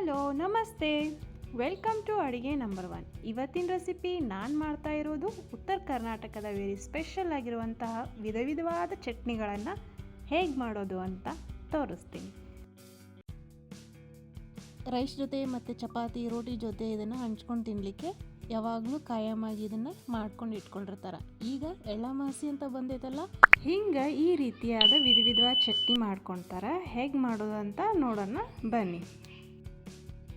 Hello ನಮಸ್ತೆ. Welcome to ಅಡುಗೆ number one. ಇವತ್ತಿನ ರೆಸಿಪಿ ನಾನು ಮಾಡ್ತಾ ಇರೋದು ಉತ್ತರ ಕರ್ನಾಟಕದ ವೆರಿ ಸ್ಪೆಷಲ್ ಆಗಿರುವಂತಹ ವಿಧ ವಿಧವಾದ ಚಟ್ನಿಗಳನ್ನು ಹೇಗೆ ಮಾಡೋದು ಅಂತ ತೋರಿಸ್ತೀನಿ. ರೈಸ್ ಜೊತೆ ಮತ್ತು ಚಪಾತಿ ರೋಟಿ ಜೊತೆ ಇದನ್ನು ಹಂಚ್ಕೊಂಡು ತಿನ್ನಲಿಕ್ಕೆ ಯಾವಾಗಲೂ ಕಾಯಮಾಗಿ ಇದನ್ನು ಮಾಡ್ಕೊಂಡು ಇಟ್ಕೊಂಡಿರ್ತಾರೆ. ಈಗ ಎಳ್ಳಮಾಸಿ ಅಂತ ಬಂದೈತಲ್ಲ? ಹಿಂಗೆ ಈ ರೀತಿಯಾದ ವಿಧ ವಿಧವಾದ ಚಟ್ನಿ ಮಾಡ್ಕೊತಾರೆ. ಹೇಗೆ ಮಾಡೋದು ಅಂತ ನೋಡೋಣ. ಬನ್ನಿ.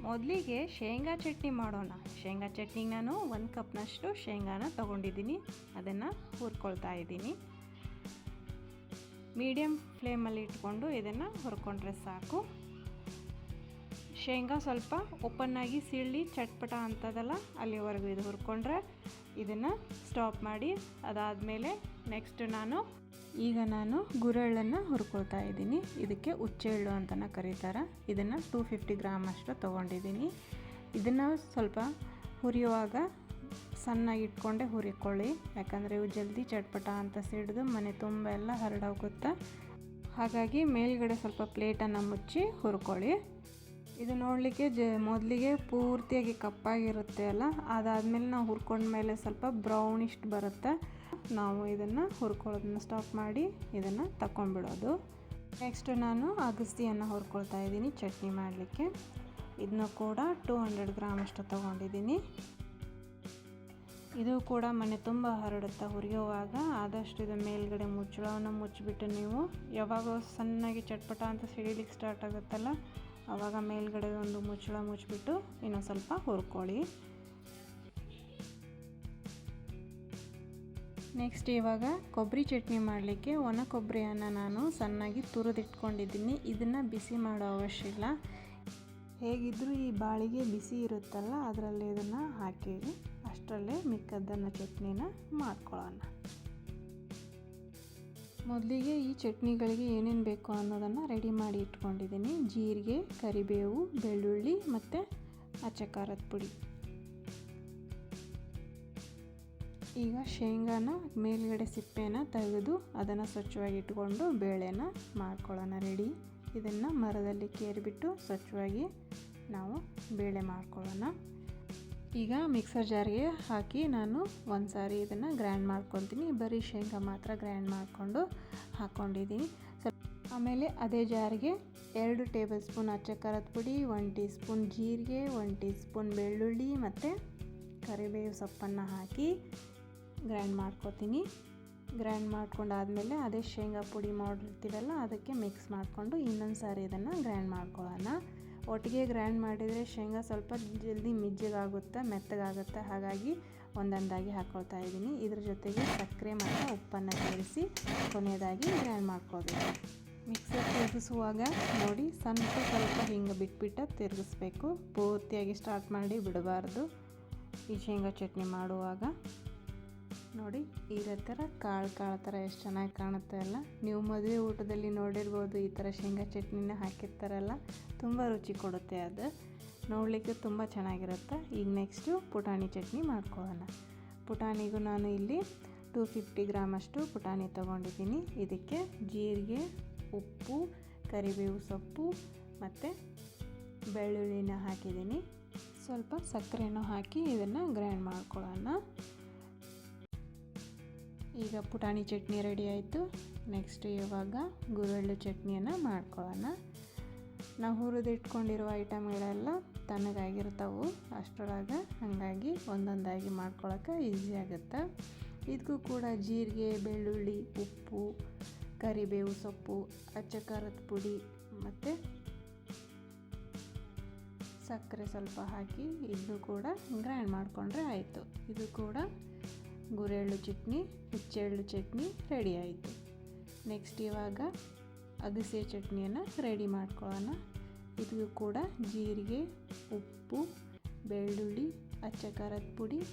ಮೊದಲಿಗೆ ಶೇಂಗಾ ಚಟ್ನಿ ಮಾಡೋಣ. ಶೇಂಗಾ ಚಟ್ನಿಗೆ ನಾನು ಒಂದು ಕಪ್ನಷ್ಟು ಶೇಂಗಾನ ತೊಗೊಂಡಿದ್ದೀನಿ. ಅದನ್ನು ಹುರ್ಕೊಳ್ತಾ ಇದ್ದೀನಿ. ಮೀಡಿಯಮ್ ಫ್ಲೇಮಲ್ಲಿ ಇಟ್ಕೊಂಡು ಇದನ್ನು ಹುರ್ಕೊಂಡ್ರೆ ಸಾಕು. ಶೇಂಗಾ ಸ್ವಲ್ಪ ಓಪನ್ನಾಗಿ ಸೀಳಿ ಚಟ್ಪಟ ಅಂತದಲ್ಲ, ಅಲ್ಲಿವರೆಗೂ ಇದು ಹುರ್ಕೊಂಡ್ರೆ ಇದನ್ನು ಸ್ಟಾಪ್ ಮಾಡಿ, ಅದಾದಮೇಲೆ ನೆಕ್ಸ್ಟ್ ನಾನು ಈಗ ನಾನು ಗುರೆಳ್ಳನ್ನು ಹುರ್ಕೊಳ್ತಾ ಇದ್ದೀನಿ. ಇದಕ್ಕೆ ಉಚ್ಚೆಳ್ಳು ಅಂತಲೇ ಕರೀತಾರೆ. ಇದನ್ನು ಟೂ ಫಿಫ್ಟಿ ಗ್ರಾಮ್ ಅಷ್ಟು ತೊಗೊಂಡಿದ್ದೀನಿ. ಇದನ್ನು ಸ್ವಲ್ಪ ಹುರಿಯುವಾಗ ಸಣ್ಣಾಗಿ ಇಟ್ಕೊಂಡೆ ಹುರಿಕೊಳ್ಳಿ. ಯಾಕಂದರೆ ಇವು ಜಲ್ದಿ ಚಟ್ಪಟ ಅಂತ ಸಿಡಿದು ಮನೆ ತುಂಬ ಎಲ್ಲ ಹರಡೋಗುತ್ತೆ. ಹಾಗಾಗಿ ಮೇಲ್ಗಡೆ ಸ್ವಲ್ಪ ಪ್ಲೇಟನ್ನು ಮುಚ್ಚಿ ಹುರ್ಕೊಳ್ಳಿ. ಇದು ನೋಡಲಿಕ್ಕೆ ಜ, ಮೊದಲಿಗೆ ಪೂರ್ತಿಯಾಗಿ ಕಪ್ಪಾಗಿರುತ್ತೆ ಅಲ್ಲ? ಅದಾದಮೇಲೆ ನಾವು ಹುರ್ಕೊಂಡ್ಮೇಲೆ ಸ್ವಲ್ಪ ಬ್ರೌನಿಷ್ಟು ಬರುತ್ತೆ. ನಾವು ಇದನ್ನು ಹುರ್ಕೊಳ್ಳೋದನ್ನ ಸ್ಟಾಪ್ ಮಾಡಿ ಇದನ್ನು ತಗೊಂಡ್ಬಿಡೋದು ನೆಕ್ಸ್ಟ್ ನಾನು ಅಗಸ್ತಿಯನ್ನು ಹುರ್ಕೊಳ್ತಾ ಇದ್ದೀನಿ ಚಟ್ನಿ ಮಾಡಲಿಕ್ಕೆ. ಇದನ್ನ ಕೂಡ ಟೂ ಹಂಡ್ರೆಡ್ ಗ್ರಾಮ್ ಅಷ್ಟು ತೊಗೊಂಡಿದ್ದೀನಿ. ಇದು ಕೂಡ ಮನೆ ತುಂಬ ಹರಡುತ್ತೆ ಹುರಿಯುವಾಗ ಆದಷ್ಟು ಇದು ಮೇಲ್ಗಡೆ ಮುಚ್ಚಳವನ್ನು ಮುಚ್ಚಿಬಿಟ್ಟು ನೀವು ಯಾವಾಗ ಸಣ್ಣಗೆ ಚಟ್ಪಟ ಅಂತ ಸಿಡಿಲಿಕ್ಕೆ ಸ್ಟಾರ್ಟ್ ಆಗುತ್ತಲ್ಲ ಆವಾಗ ಮೇಲ್ಗಡೆ ಒಂದು ಮುಚ್ಚಳ ಮುಚ್ಚಿಬಿಟ್ಟು ಇನ್ನೊಂದು ಸ್ವಲ್ಪ ಹುರ್ಕೊಳ್ಳಿ. ನೆಕ್ಸ್ಟ್ ಇವಾಗ ಕೊಬ್ಬರಿ ಚಟ್ನಿ ಮಾಡಲಿಕ್ಕೆ ಒಣ ಕೊಬ್ಬರಿಯನ್ನು ನಾನು ಸಣ್ಣಾಗಿ ತುರಿದಿಟ್ಕೊಂಡಿದ್ದೀನಿ. ಇದನ್ನು ಬಿಸಿ ಮಾಡೋ ಅವಶ್ಯ ಇಲ್ಲ. ಹೇಗಿದ್ದರೂ ಈ ಬಾಳಿಗೆ ಬಿಸಿ ಇರುತ್ತಲ್ಲ, ಅದರಲ್ಲಿ ಇದನ್ನು ಹಾಕಿ, ಅಷ್ಟರಲ್ಲೇ ಮಿಕ್ಕದ್ದನ್ನು ಚಟ್ನಿನ ಮಾಡ್ಕೊಳ್ಳೋಣ. ಮೊದಲಿಗೆ ಈ ಚಟ್ನಿಗಳಿಗೆ ಏನೇನು ಬೇಕು ಅನ್ನೋದನ್ನು ರೆಡಿ ಮಾಡಿ ಇಟ್ಕೊಂಡಿದ್ದೀನಿ. ಜೀರಿಗೆ, ಕರಿಬೇವು, ಬೆಳ್ಳುಳ್ಳಿ ಮತ್ತು ಅಚ್ಚ ಖಾರದ ಪುಡಿ. ಈಗ ಶೇಂಗಾನ ಮೇಲ್ಗಡೆ ಸಿಪ್ಪೆನ ತೆಗೆದು ಅದನ್ನು ಸ್ವಚ್ಛವಾಗಿ ಇಟ್ಕೊಂಡು ಬೇಳೆನ ಮಾಡ್ಕೊಳ್ಳೋಣ ರೆಡಿ ಇದನ್ನು ಮರದಲ್ಲಿ ಕೇರಿಬಿಟ್ಟು ಸ್ವಚ್ಛವಾಗಿ ನಾವು ಬೇಳೆ ಮಾಡ್ಕೊಳ್ಳೋಣ. ಈಗ ಮಿಕ್ಸರ್ ಜಾರ್ಗೆ ಹಾಕಿ ನಾನು ಒಂದು ಸಾರಿ ಇದನ್ನು ಗ್ರೈಂಡ್ ಮಾಡ್ಕೊತೀನಿ. ಬರೀ ಶೇಂಗಾ ಮಾತ್ರ ಗ್ರೈಂಡ್ ಮಾಡಿಕೊಂಡು ಹಾಕ್ಕೊಂಡಿದ್ದೀನಿ ಸ್ವಲ್ಪ ಆಮೇಲೆ ಅದೇ ಜಾರಿಗೆ ಎರಡು ಟೇಬಲ್ ಸ್ಪೂನ್ ಅಚ್ಚ ಖಾರದ ಪುಡಿ ಒನ್ ಟೀ ಸ್ಪೂನ್ ಜೀರಿಗೆ ಒನ್ ಟೀ ಸ್ಪೂನ್ ಬೆಳ್ಳುಳ್ಳಿ ಮತ್ತು ಕರಿಬೇವು ಸೊಪ್ಪನ್ನು ಹಾಕಿ ಗ್ರೈಂಡ್ ಮಾಡ್ಕೊತೀನಿ. ಗ್ರೈಂಡ್ ಮಾಡ್ಕೊಂಡಾದಮೇಲೆ ಅದೇ ಶೇಂಗಾ ಪುಡಿ ಮಾಡಿರ್ತೀವಲ್ಲ ಅದಕ್ಕೆ ಮಿಕ್ಸ್ ಮಾಡಿಕೊಂಡು ಇನ್ನೊಂದು ಸಾರಿ ಇದನ್ನು ಗ್ರೈಂಡ್ ಮಾಡ್ಕೊಳ್ಳೋಣ. ಒಟ್ಟಿಗೆ ಗ್ರೈಂಡ್ ಮಾಡಿದರೆ ಶೇಂಗಾ ಸ್ವಲ್ಪ ಜಲ್ದಿ ಮಿಜ್ಜಿಗಾಗುತ್ತೆ, ಮೆತ್ತಗಾಗುತ್ತೆ. ಹಾಗಾಗಿ ಒಂದೊಂದಾಗಿ ಹಾಕ್ಕೊಳ್ತಾ ಇದ್ದೀನಿ. ಇದ್ರ ಜೊತೆಗೆ ಸಕ್ಕರೆ ಮತ್ತು ಉಪ್ಪನ್ನು ಸೇರಿಸಿ ಕೊನೆಯದಾಗಿ ಗ್ರೈಂಡ್ ಮಾಡ್ಕೋಬೇಕು. ಮಿಕ್ಸರ್ ತಿರುಗಿಸುವಾಗ ನೋಡಿ ಸ್ವಲ್ಪ ಸ್ವಲ್ಪ ಹಿಂಗೆ ಬಿಟ್ಬಿಟ್ಟು ತಿರುಗಿಸ್ಬೇಕು. ಪೂರ್ತಿಯಾಗಿ ಸ್ಟಾರ್ಟ್ ಮಾಡಿ ಬಿಡಬಾರ್ದು. ಈ ಶೇಂಗಾ ಚಟ್ನಿ ಮಾಡುವಾಗ ನೋಡಿ, ಇದೇ ಥರ ಕಾಳು ಕಾಳು ಥರ ಎಷ್ಟು ಚೆನ್ನಾಗಿ ಕಾಣುತ್ತೆ ಅಲ್ಲ. ನೀವು ಮದುವೆ ಊಟದಲ್ಲಿ ನೋಡಿರ್ಬೋದು ಈ ಥರ ಶೇಂಗಾ ಚಟ್ನಿನ ಹಾಕಿರ್ತಾರಲ್ಲ. ತುಂಬ ರುಚಿ ಕೊಡುತ್ತೆ ಅದು. ನೋಡಲಿಕ್ಕೆ ತುಂಬ ಚೆನ್ನಾಗಿರುತ್ತೆ. ಈಗ ನೆಕ್ಸ್ಟು ಪುಟಾಣಿ ಚಟ್ನಿ ಮಾಡ್ಕೊಳ್ಳೋಣ. ಪುಟಾಣಿಗೂ ನಾನು ಇಲ್ಲಿ ಟೂ ಫಿಫ್ಟಿ ಗ್ರಾಮಷ್ಟು ಪುಟಾಣಿ ತೊಗೊಂಡಿದ್ದೀನಿ. ಇದಕ್ಕೆ ಜೀರಿಗೆ, ಉಪ್ಪು, ಕರಿಬೇವು ಸೊಪ್ಪು ಮತ್ತು ಬೆಳ್ಳುಳ್ಳಿನ ಹಾಕಿದ್ದೀನಿ. ಸ್ವಲ್ಪ ಸಕ್ಕರೆನೂ ಹಾಕಿ ಇದನ್ನು ಗ್ರೈಂಡ್ ಮಾಡ್ಕೊಳ್ಳೋಣ. ಈಗ ಪುಟಾಣಿ ಚಟ್ನಿ ರೆಡಿ ಆಯಿತು. ನೆಕ್ಸ್ಟ್ ಇವಾಗ ಗುರೆಳ್ಳು ಚಟ್ನಿಯನ್ನು ಮಾಡ್ಕೊಳ್ಳೋಣ. ನಾವು ಹುರಿದಿಟ್ಕೊಂಡಿರುವ ಐಟಮ್ಗಳೆಲ್ಲ ತಣ್ಣಗಾಗಿರ್ತಾವೆ ಅಷ್ಟರೊಳಗೆ ಹಾಗಾಗಿ ಒಂದೊಂದಾಗಿ ಮಾಡ್ಕೊಳಕ್ಕೆ ಈಸಿ ಆಗುತ್ತೆ. ಇದಕ್ಕೂ ಕೂಡ ಜೀರಿಗೆ, ಬೆಳ್ಳುಳ್ಳಿ, ಉಪ್ಪು, ಕರಿಬೇವು ಸೊಪ್ಪು ಅಚ್ಚಕಾರದ ಪುಡಿ ಮತ್ತು ಸಕ್ಕರೆ ಸ್ವಲ್ಪ ಹಾಕಿ ಇದನ್ನು ಕೂಡ ಗ್ರೈಂಡ್ ಮಾಡಿಕೊಂಡ್ರೆ ಆಯಿತು. ಇದು ಕೂಡ ಗುರೆಳ್ಳು ಚಟ್ನಿ, ಹುಚ್ಚೆಳ್ಳು ಚಟ್ನಿ ರೆಡಿ ಆಯಿತು. ನೆಕ್ಸ್ಟ್ ಇವಾಗ ಅಗಸೆ ಚಟ್ನಿಯನ್ನು ರೆಡಿ ಮಾಡ್ಕೊಳ್ಳೋಣ. ಇದು ಕೂಡ ಜೀರಿಗೆ, ಉಪ್ಪು, ಬೆಳ್ಳುಳ್ಳಿ, ಅಚ್ಚ ಖಾರದ ಪುಡಿ,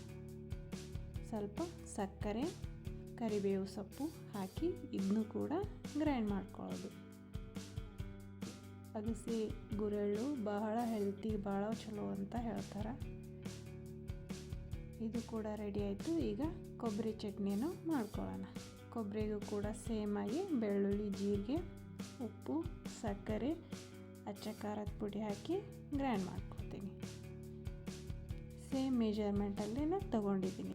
ಸ್ವಲ್ಪ ಸಕ್ಕರೆ, ಕರಿಬೇವು ಸೊಪ್ಪು ಹಾಕಿ ಇದನ್ನು ಕೂಡ ಗ್ರೈಂಡ್ ಮಾಡ್ಕೊಳ್ಳೋದು. ಅಗಸೆ ಗುರೆಳ್ಳು ಬಹಳ ಹೆಲ್ತಿ ಭಾಳ ಚಲೋ ಅಂತ ಹೇಳ್ತಾರೆ. ಇದು ಕೂಡ ರೆಡಿ ಆಯಿತು. ಈಗ ಕೊಬ್ಬರಿ ಚಟ್ನಿಯನ್ನು ಮಾಡ್ಕೊಳ್ಳೋಣ. ಕೊಬ್ಬರಿಗೂ ಕೂಡ ಸೇಮಾಗಿ ಬೆಳ್ಳುಳ್ಳಿ, ಜೀರಿಗೆ ಉಪ್ಪು, ಸಕ್ಕರೆ, ಅಚ್ಚ ಖಾರದ ಪುಡಿ ಹಾಕಿ ಗ್ರ್ಯಾಂಡ್ ಮಾಡ್ಕೊತೀನಿ. ಸೇಮ್ ಮೆಜರ್ಮೆಂಟಲ್ಲಿ ನಾನು ತಗೊಂಡಿದ್ದೀನಿ.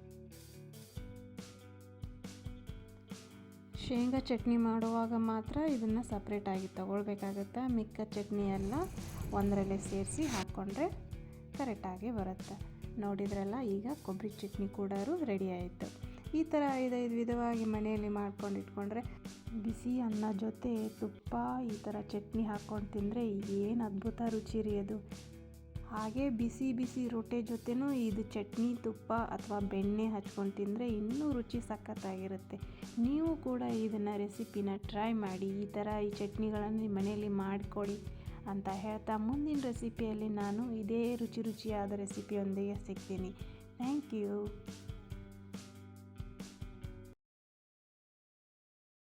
ಶೇಂಗಾ ಚಟ್ನಿ ಮಾಡುವಾಗ ಮಾತ್ರ ಇದನ್ನು ಸಪ್ರೇಟಾಗಿ ತಗೊಳ್ಬೇಕಾಗತ್ತೆ? ಮಿಕ್ಕ ಚಟ್ನಿ ಎಲ್ಲ ಒಂದರಲ್ಲೇ ಸೇರಿಸಿ ಹಾಕ್ಕೊಂಡ್ರೆ ಕರೆಕ್ಟಾಗಿ ಬರುತ್ತೆ. ನೋಡಿದ್ರಲ್ಲ, ಈಗ ಕೊಬ್ಬರಿ ಚಟ್ನಿ ಕೂಡ ರೆಡಿ ಆಯಿತು. ಈ ಥರ ಐದೈದು ವಿಧವಾಗಿ ಮನೆಯಲ್ಲಿ ಮಾಡ್ಕೊಂಡು ಇಟ್ಕೊಂಡ್ರೆ ಬಿಸಿ ಅನ್ನ ಜೊತೆ ತುಪ್ಪ, ಈ ಥರ ಚಟ್ನಿ ಹಾಕ್ಕೊಂಡು ತಿಂದರೆ ಏನು ಅದ್ಭುತ ರುಚಿ ರೀ ಅದು. ಹಾಗೆ ಬಿಸಿ ಬಿಸಿ ರೊಟ್ಟೆ ಜೊತೆನೂ ಇದು ಚಟ್ನಿ, ತುಪ್ಪ ಅಥವಾ ಬೆಣ್ಣೆ ಹಚ್ಕೊಂಡು ತಿಂದರೆ ಇನ್ನೂ ರುಚಿ ಸಖತ್ತಾಗಿರುತ್ತೆ. ನೀವು ಕೂಡ ಇದನ್ನು ರೆಸಿಪಿನ ಟ್ರೈ ಮಾಡಿ, ಈ ಥರ ಈ ಚಟ್ನಿಗಳನ್ನು ಮನೆಯಲ್ಲಿ ಮಾಡಿಕೊಡಿ ಅಂತ ಹೇಳ್ತಾ ಮುಂದಿನ ರೆಸಿಪಿಯಲ್ಲಿ ನಾನು ಇದೇ ರುಚಿ ರುಚಿಯಾದ ರೆಸಿಪಿಯೊಂದಿಗೆ ಸಿಗ್ತೀನಿ. Thank you.